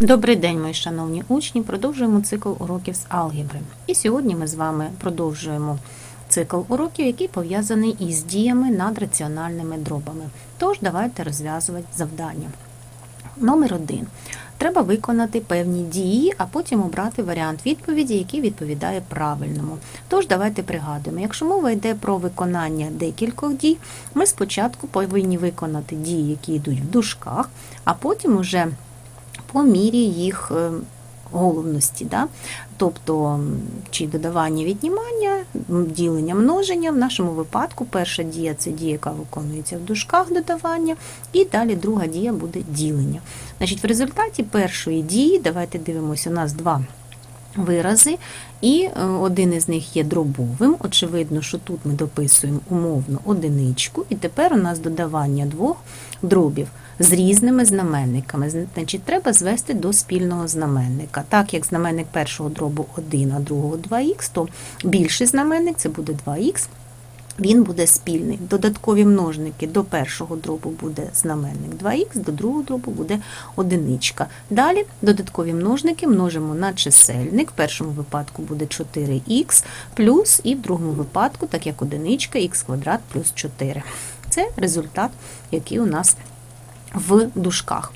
Добрий день, мої шановні учні. Продовжуємо цикл уроків з алгебри. І сьогодні ми з вами продовжуємо цикл уроків, який пов'язаний із діями над раціональними дробами. Тож давайте розв'язувати завдання. Номер один. Треба виконати певні дії, а потім обрати варіант відповіді, який відповідає правильному. Тож давайте пригадуємо, якщо мова йде про виконання декількох дій, ми спочатку повинні виконати дії, які йдуть в дужках, а потім уже по мірі їх е, головності. Да? Тобто, чи додавання віднімання, ділення множення. В нашому випадку перша дія це дія, яка виконується в дужках додавання, і далі друга дія буде ділення. Значить, в результаті першої дії, давайте дивимося, у нас два вирази, і е, один із них є дробовим. Очевидно, що тут ми дописуємо умовно одиничку, і тепер у нас додавання двох дробів з різними знаменниками. Значить, треба звести до спільного знаменника. Так як знаменник першого дробу 1, а другого 2х, то більший знаменник це буде 2х. Він буде спільний. Додаткові множники до першого дробу буде знаменник 2х, до другого дробу буде одиничка. Далі додаткові множники множимо на чисельник. В першому випадку буде 4х плюс, і в другому випадку, так як одиничка, х квадрат плюс 4. Це результат, який у нас в дужках.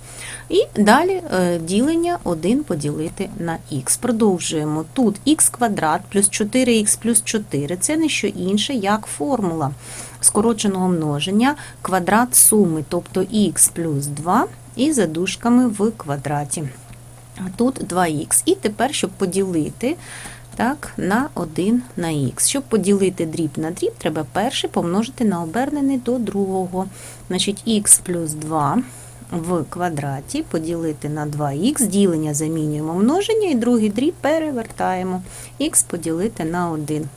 І далі е, ділення 1 поділити на х. Продовжуємо. Тут х квадрат плюс 4х плюс 4 це не що інше, як формула скороченого множення квадрат суми, тобто х плюс 2 і за дужками в квадраті. Тут 2х. І тепер, щоб поділити так, на 1 на х. Щоб поділити дріб на дріб, треба перший помножити на обернений до другого. Значить, х плюс 2 в квадраті поділити на 2х, ділення замінюємо множення, і другий дріб перевертаємо. х поділити на 1.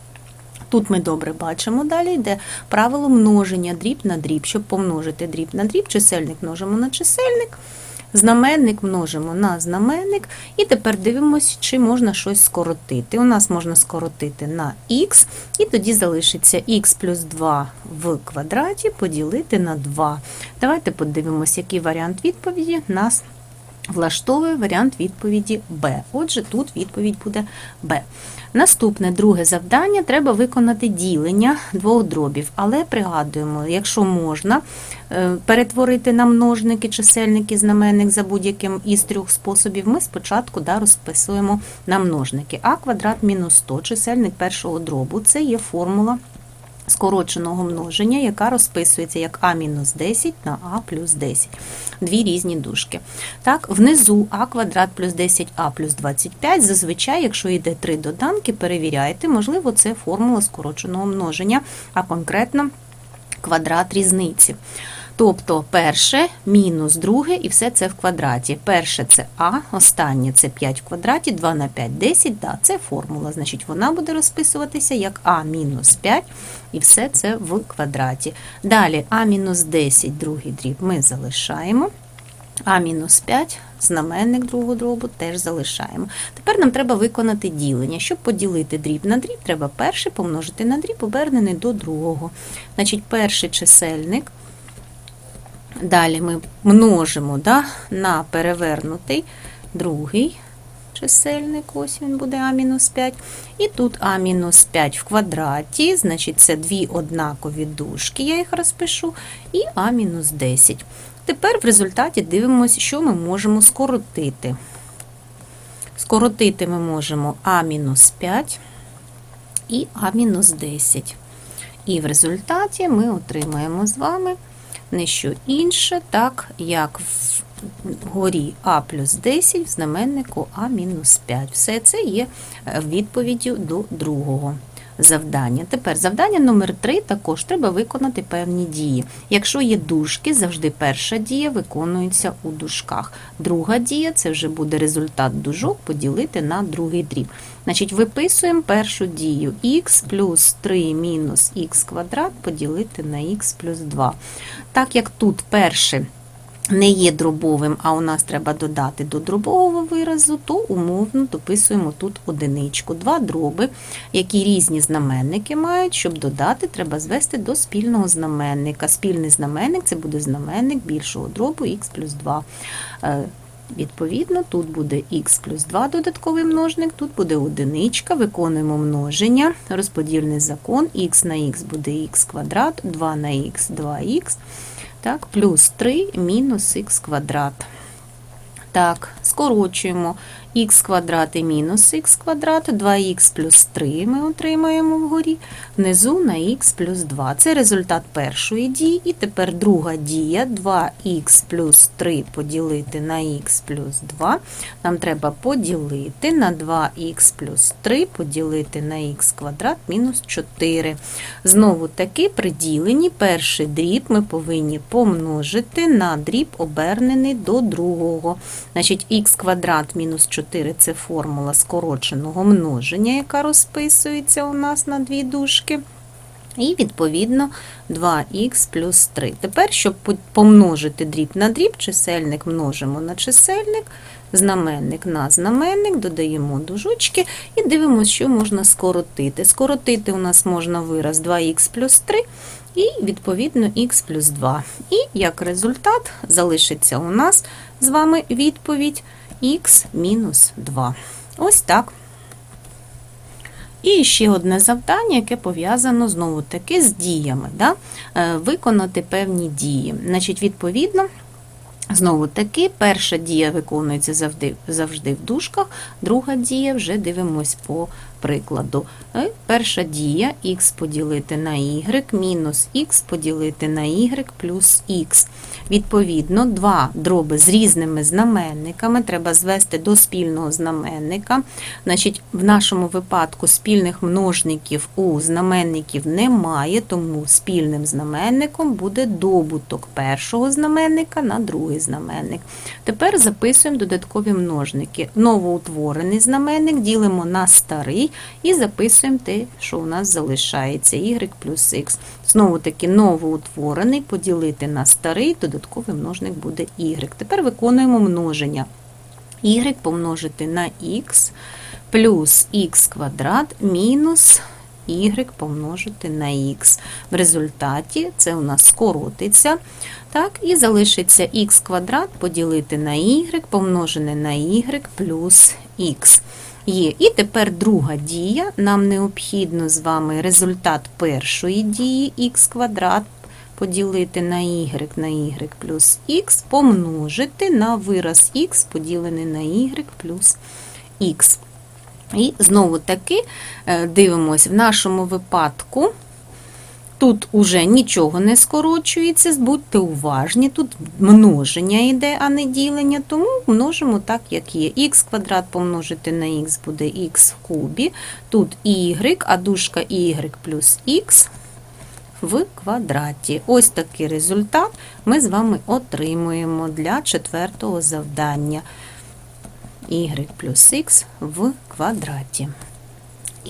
Тут ми добре бачимо, далі йде правило множення дріб на дріб. Щоб помножити дріб на дріб, чисельник множимо на чисельник, знаменник множимо на знаменник. І тепер дивимося, чи можна щось скоротити. У нас можна скоротити на х, і тоді залишиться х плюс 2 в квадраті поділити на 2. Давайте подивимося, який варіант відповіді нас влаштовує варіант відповіді Б. Отже, тут відповідь буде Б. Наступне друге завдання треба виконати ділення двох дробів, але пригадуємо, якщо можна е, перетворити на множники, чисельники, знаменник за будь-яким із трьох способів, ми спочатку да, розписуємо на множники. А квадрат мінус 100, чисельник першого дробу, це є формула скороченого множення, яка розписується як А-10 на А плюс 10. Дві різні дужки. Так, внизу А квадрат плюс 10А плюс 25. Зазвичай, якщо йде три доданки, перевіряйте, можливо, це формула скороченого множення, а конкретно квадрат різниці. Тобто перше мінус друге і все це в квадраті. Перше це А, останнє це 5 в квадраті, 2 на 5 – 10, да, це формула. Значить, вона буде розписуватися як А мінус 5 і все це в квадраті. Далі А мінус 10, другий дріб ми залишаємо. А мінус 5, знаменник другого дробу теж залишаємо. Тепер нам треба виконати ділення. Щоб поділити дріб на дріб, треба перший помножити на дріб, обернений до другого. Значить, перший чисельник. Далі ми множимо да, на перевернутий другий чисельник, ось він буде А-5. І тут А-5 в квадраті, значить це дві однакові дужки, я їх розпишу, і А-10. Тепер в результаті дивимося, що ми можемо скоротити. Скоротити ми можемо А-5 і А-10. І в результаті ми отримаємо з вами не що інше, так як в горі А плюс 10 в знаменнику А мінус 5. Все це є е, відповіддю до другого завдання. Тепер завдання номер 3 також треба виконати певні дії. Якщо є дужки, завжди перша дія виконується у дужках. Друга дія це вже буде результат дужок поділити на другий дріб. Значить, виписуємо першу дію х плюс 3 мінус х квадрат поділити на х плюс 2. Так як тут перше не є дробовим, а у нас треба додати до дробового виразу, то умовно дописуємо тут одиничку. Два дроби, які різні знаменники мають, щоб додати, треба звести до спільного знаменника. Спільний знаменник це буде знаменник більшого дробу х плюс 2. Е, Відповідно, тут буде х плюс 2 додатковий множник, тут буде одиничка, виконуємо множення, розподільний закон, х на х буде х квадрат, 2 на х 2х, так, плюс 3 мінус х квадрат. Так, скорочуємо х квадрат і мінус х квадрат, 2х плюс 3 ми отримаємо вгорі, внизу на х плюс 2. Це результат першої дії. І тепер друга дія 2х плюс 3 поділити на х плюс 2. Нам треба поділити на 2х плюс 3 поділити на х квадрат мінус 4. Знову таки при діленні перший дріб ми повинні помножити на дріб обернений до другого. Значить, х квадрат мінус 4 це формула скороченого множення, яка розписується у нас на дві дужки. І, відповідно, 2х плюс 3. Тепер, щоб помножити дріб на дріб, чисельник множимо на чисельник, знаменник на знаменник, додаємо дужочки і дивимося, що можна скоротити. Скоротити у нас можна вираз 2х плюс 3 і, відповідно, х плюс 2. І як результат залишиться у нас з вами відповідь х мінус 2. Ось так. І ще одне завдання, яке пов'язано знову таки з діями. Да? Е, Виконати певні дії. Значить, відповідно, знову таки, перша дія виконується завжди, завжди в дужках, друга дія вже дивимось по прикладу. Е, Перша дія х поділити на y, мінус х поділити на y плюс х. Відповідно, два дроби з різними знаменниками треба звести до спільного знаменника. Значить, В нашому випадку спільних множників у знаменників немає, тому спільним знаменником буде добуток першого знаменника на другий знаменник. Тепер записуємо додаткові множники. Новоутворений знаменник ділимо на старий і записуємо те, що у нас залишається y плюс х. Знову таки новоутворений поділити на старий, додатковий множник буде y. Тепер виконуємо множення. y помножити на х плюс х квадрат мінус y помножити на х. В результаті це у нас скоротиться. Так, І залишиться х квадрат поділити на y помножене на y плюс х. Є. І тепер друга дія. Нам необхідно з вами результат першої дії х квадрат поділити на y на y плюс х, помножити на вираз х поділений на y плюс х. І знову таки дивимося дивимось, в нашому випадку. Тут уже нічого не скорочується, будьте уважні, тут множення йде, а не ділення, тому множимо так, як є. Х квадрат помножити на х буде х в кубі, тут y, а дужка y плюс х в квадраті. Ось такий результат ми з вами отримуємо для четвертого завдання. y плюс х в квадраті.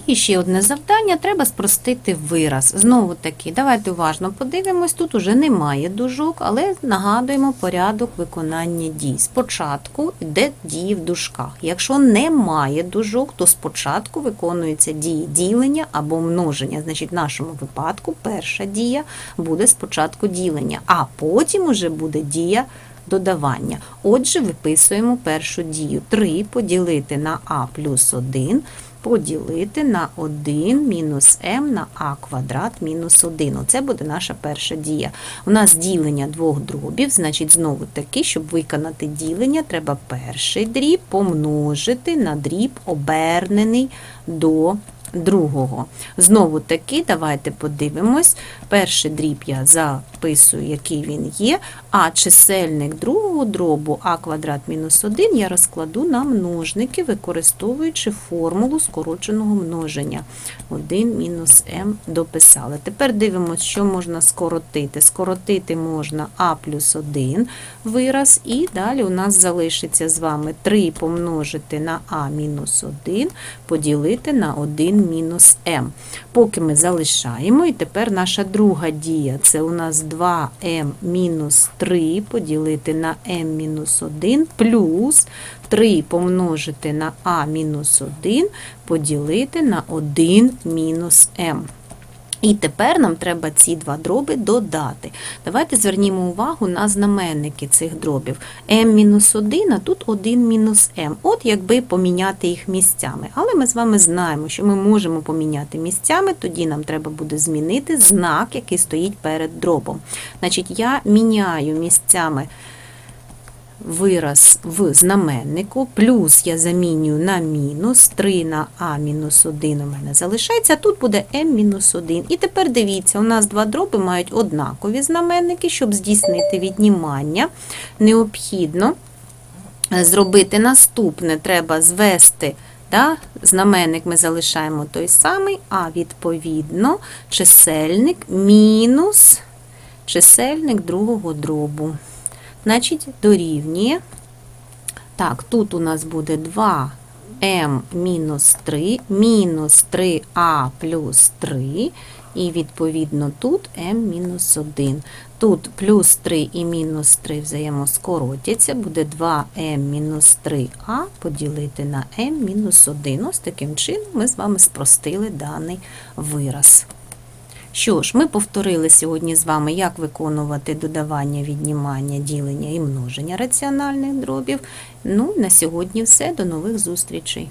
І ще одне завдання, треба спростити вираз. Знову таки, давайте уважно подивимось, тут уже немає дужок, але нагадуємо порядок виконання дій. Спочатку йде дії в дужках. Якщо немає дужок, то спочатку виконуються дії ділення або множення. Значить, в нашому випадку перша дія буде спочатку ділення, а потім уже буде дія додавання. Отже, виписуємо першу дію. 3 поділити на а плюс 1 поділити на 1 мінус m на а квадрат мінус 1. Оце буде наша перша дія. У нас ділення двох дробів, значить, знову таки, щоб виконати ділення, треба перший дріб помножити на дріб обернений до другого. Знову таки, давайте подивимось. Перший дріб я записую, який він є, а чисельник другого дробу а квадрат мінус 1 я розкладу на множники, використовуючи формулу скороченого множення. 1 мінус m дописали. Тепер дивимося, що можна скоротити. Скоротити можна а плюс 1 вираз, і далі у нас залишиться з вами 3 помножити на а мінус 1, поділити на 1 мінус m. Поки ми залишаємо, і тепер наша друга дія це у нас 2m мінус 3 поділити на m мінус 1 плюс 3 помножити на а мінус 1 поділити на 1 мінус m. І тепер нам треба ці два дроби додати. Давайте звернімо увагу на знаменники цих дробів. m-1, а тут 1-m. От якби поміняти їх місцями. Але ми з вами знаємо, що ми можемо поміняти місцями, тоді нам треба буде змінити знак, який стоїть перед дробом. Значить, я міняю місцями вираз в знаменнику, плюс я замінюю на мінус, 3 на а мінус 1 у мене залишається, а тут буде m мінус 1. І тепер дивіться, у нас два дроби мають однакові знаменники, щоб здійснити віднімання. Необхідно е, зробити наступне, треба звести. Да? Знаменник ми залишаємо той самий, а відповідно чисельник мінус чисельник другого дробу. Значить, дорівнює. Так, тут у нас буде 2m мінус 3, мінус 3а плюс 3, і відповідно тут m мінус 1. Тут плюс 3 і мінус 3 взаємоскоротяться, буде 2m мінус 3а поділити на m мінус 1. Ось таким чином ми з вами спростили даний вираз. Що ж, ми повторили сьогодні з вами, як виконувати додавання, віднімання, ділення і множення раціональних дробів. Ну, на сьогодні все. До нових зустрічей.